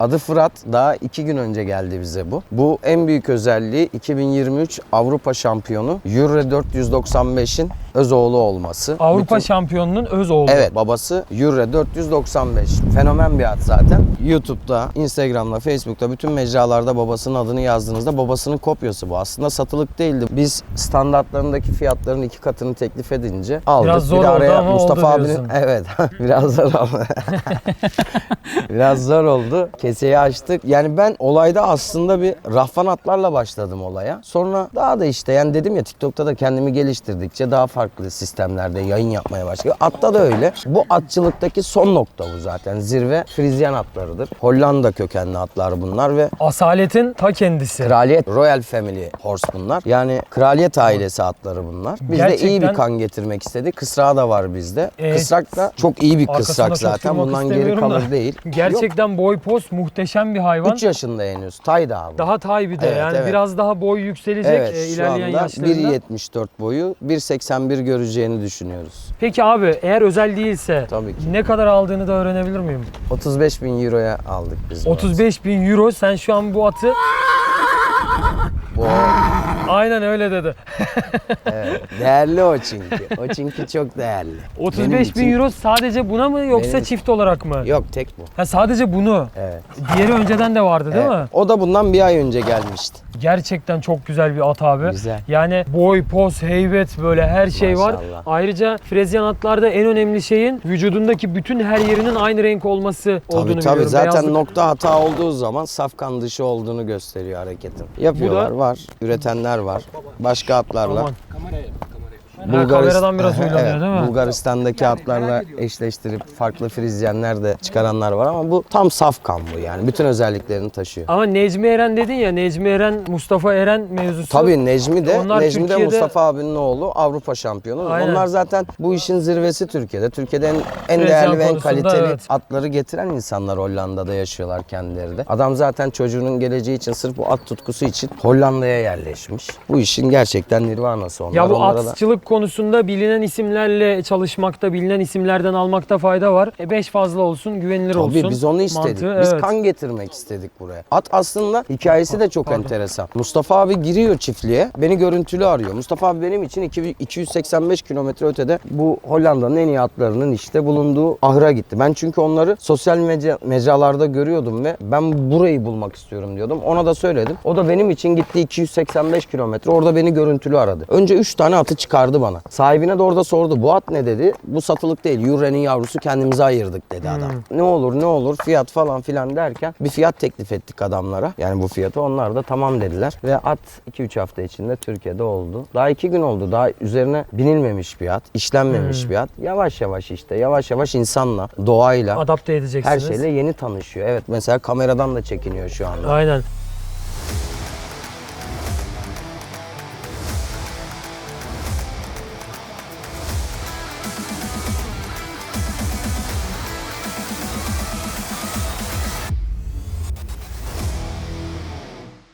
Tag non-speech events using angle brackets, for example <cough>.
Adı Fırat. Daha iki gün önce geldi bize bu. Bu en büyük özelliği 2023 Avrupa şampiyonu Euro 495'in öz oğlu olması. Avrupa Bütün- şampiyonunun öz oğlu. Evet babası Euro 495. Fenomen bir at zaten. YouTube'da, Instagram'da, Facebook'ta bütün mecralarda babasının adını yazdığınızda babasının kopyası bu. Aslında satılık değildi. Biz standartlarındaki fiyatların iki katını teklif edince aldık. Biraz zor bir oldu araya ama Mustafa oldu abinin diyorsun. evet <laughs> biraz zor oldu. <laughs> biraz zor oldu. Keseyi açtık. Yani ben olayda aslında bir rahvan atlarla başladım olaya. Sonra daha da işte yani dedim ya TikTok'ta da kendimi geliştirdikçe daha farklı sistemlerde yayın yapmaya başladım. Atta da öyle. Bu atçılıktaki son nokta bu zaten. Zirve Frizyan atlarıdır. Hollanda kökenli atlar bunlar ve Asaletin ta kendisi. Kraliyet Royal Family Horse bunlar. Yani kraliyet ailesi atları bunlar. Biz de iyi Gerçekten- bir kan getirmek istedik. Kısrağı da var bizde. Ee, Kısrak da çok iyi bir kısrak çok zaten. durmak Bundan geri istemiyorum da. kalır değil. <laughs> Gerçekten boy poz muhteşem bir hayvan. 3 yaşında henüz. Tayda abi. Daha tay bir de Evet, yani evet. biraz daha boy yükselecek Evet e, ilerleyen yaşlarında. 1.74 boyu 1.81 göreceğini düşünüyoruz. Peki abi eğer özel değilse Tabii ki. ne kadar aldığını da öğrenebilir miyim? 35 bin euroya aldık biz. bu 35 bin euro sen şu an bu atı Bu aynen öyle dedi. <laughs> evet, <laughs> değerli o çünkü. O çünkü çok değerli. Benim 35 bin için- euro sadece buna mı yoksa Benim- çift olarak mı? Yok tek bu. Ha, sadece bunu. Evet. Diğeri önceden de vardı değil Evet. mi? O da bundan bir ay önce gelmişti. Gerçekten çok güzel bir at abi. Güzel. Yani boy, poz, heybet böyle her şey var. Maşallah. Ayrıca frezyan atlarda en önemli şeyin vücudundaki bütün her yerinin aynı renk olması Tabii olduğunu tabii biliyorum. zaten Beyazlık- nokta hata olduğu zaman safkan dışı olduğunu gösteriyor hareketin. Yapıyorlar var. Üretenler var. Başka atlarla. Aman. Ha, Bulgaris- kameradan biraz uylanıyor Evet, değil mi? Bulgaristan'daki atlarla eşleştirip farklı frizyenler de çıkaranlar var ama bu tam saf kan bu yani. Bütün özelliklerini taşıyor. Ama Necmi Eren dedin ya Necmi Eren, Mustafa Eren mevzusu. Tabii Necmi de, Onlar Necmi de Türkiye'de- Mustafa abinin oğlu Avrupa şampiyonu. Aynen. Onlar zaten bu işin zirvesi Türkiye'de. Türkiye'de en, en değerli ve en konusunda kaliteli evet. atları getiren insanlar Hollanda'da yaşıyorlar kendileri de. Adam zaten çocuğunun geleceği için sırf bu at tutkusu için Hollanda'ya yerleşmiş. Bu işin gerçekten nirvanası onlar. Ya bu Onlara da- atçılık konusunda bilinen isimlerle çalışmakta, bilinen isimlerden almakta fayda var. E 5 fazla olsun, güvenilir olsun. Tabii biz onu istedik. Mantığı, biz evet. kan getirmek istedik buraya. At aslında hikayesi de çok Pardon. enteresan. Mustafa abi giriyor çiftliğe. Beni görüntülü arıyor. Mustafa abi benim için iki- 285 kilometre ötede bu Hollanda'nın en iyi atlarının işte bulunduğu ahıra gitti. Ben çünkü onları sosyal medya, mecralarda görüyordum ve ben burayı bulmak istiyorum diyordum. Ona da söyledim. O da benim için gitti 285 kilometre. Orada beni görüntülü aradı. Önce 3 tane atı çıkardı bana. Sahibine de orada sordu. Bu at ne dedi? Bu satılık değil. Eure'nin yavrusu kendimize ayırdık dedi adam. Ne olur ne olur fiyat falan filan derken bir fiyat teklif ettik adamlara. Yani bu fiyatı onlar da tamam dediler. Ve at 2-3 hafta içinde Türkiye'de oldu. Daha 2 gün oldu. Daha üzerine binilmemiş bir at. işlenmemiş bir at. Yavaş yavaş işte yavaş yavaş insanla, doğayla, Adapte her edeceksiniz. şeyle yeni tanışıyor. Evet mesela kameradan da çekiniyor şu anda. Aynen.